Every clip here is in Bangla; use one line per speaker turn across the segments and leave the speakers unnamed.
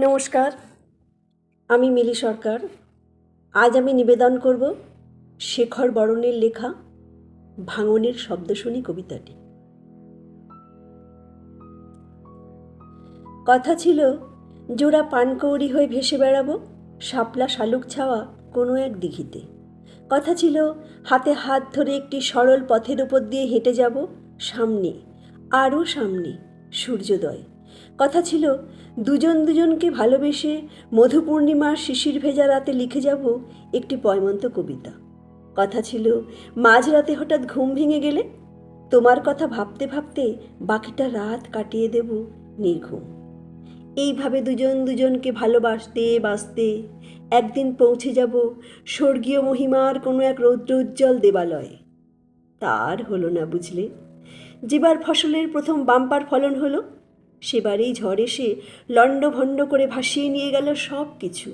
নমস্কার, আমি মিলি সরকার। আজ আমি নিবেদন করব শেখর বরণের লেখা, ভাঙনের শব্দ শুনি কবিতাটি। কথা ছিল, জোড়া পানকৌড়ি হয়ে ভেসে বেড়াবো, শাপলা শালুক ছাওয়া কোনো এক দিঘিতে। কথা ছিল, হাতে হাত ধরে একটি সরল পথের উপর দিয়ে হেঁটে যাব, সামনে, আরও সামনে, সূর্যোদয়। কথা ছিল, দুজন দুজনকে ভালোবেসে মধু পূর্ণিমার শিশির ভেজা রাতে লিখে যাব একটি পয়মন্ত কবিতা। কথা ছিল, মাঝরাতে হঠাৎ ঘুম ভেঙে গেলে? তোমার কথা ভাবতে ভাবতে বাকিটা রাত কাটিয়ে দেব নির্ঘুম। এইভাবে দুজন দুজনকে ভালোবাসতে বাসতে একদিন পৌঁছে যাব স্বর্গীয় মহিমার কোনো এক রৌদ্রোজ্জ্বল দেবালয়ে। তার হলো না বুঝলে? যেবার ফসলের প্রথম বাম্পার ফলন হলো সেবারেই ঝড় এসে লণ্ডভণ্ড করে ভাসিয়ে নিয়ে গেল সব কিছু।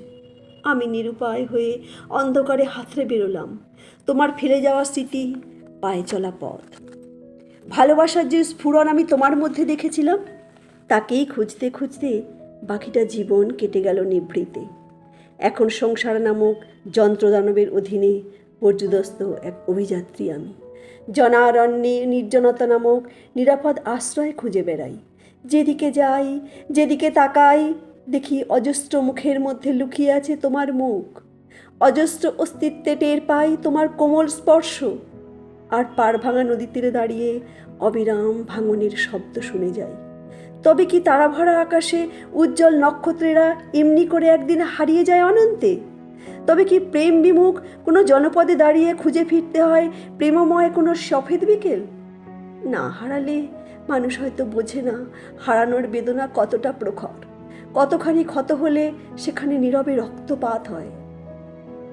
আমি নিরুপায় হয়ে অন্ধকারে হাতড়ে বেরোলাম। তোমার ফেলে যাওয়া স্মৃতি পায়ে চলা পথ। ভালোবাসার যে স্ফুরণ আমি তোমার মধ্যে দেখেছিলাম, তাকেই খুঁজতে খুঁজতে বাকিটা জীবন কেটে গেল নিভৃতে। এখন সংসার নামক যন্ত্রদানবের অধীনে পর্যুদস্ত এক অভিযাত্রী আমি। জনারণ্যে নির্জনতা নামক নিরাপদ আশ্রয় খুঁজে বেড়াই। যেদিকে যাই, যেদিকে তাকাই, দেখি অজস্র মুখের মধ্যে লুকিয়ে আছে তোমার মুখ। অজস্র অস্তিত্বে টের পাই তোমার কোমল স্পর্শ। আর পাড় ভাঙা নদী তীরে দাঁড়িয়ে অবিরাম ভাঙনের শব্দ শুনে যাই। তবে কি তারা ভরা আকাশে উজ্জ্বল নক্ষত্রেরা এমনি করে একদিন হারিয়ে যায় অনন্তে? তবে কি প্রেম বিমুখ কোনো জনপদে দাঁড়িয়ে খুঁজে ফিরতে হয় প্রেমময় কোনো সফেদ বিকেল? না হারালে মানুষ হয়তো বোঝে না হারানোর বেদনা কতটা প্রখর। কতখানি ক্ষত হলে সেখানে নীরবে রক্তপাত হয়।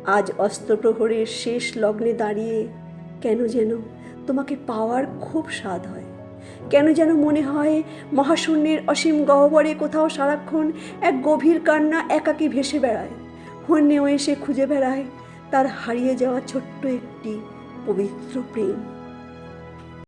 আজ অস্ত্রপ্রহরের শেষ লগ্নে দাঁড়িয়ে কেন যেন তোমাকে পাওয়ার খুব স্বাদ হয়। কেন যেন মনে হয় মহাশূন্যের অসীম গহ্বরে কোথাও সারাক্ষণ এক গভীর কান্না একাকী ভেসে বেড়ায়। হন্যেও এসে খুঁজে বেড়ায় তার হারিয়ে যাওয়া ছোট্ট একটি পবিত্র প্রেম।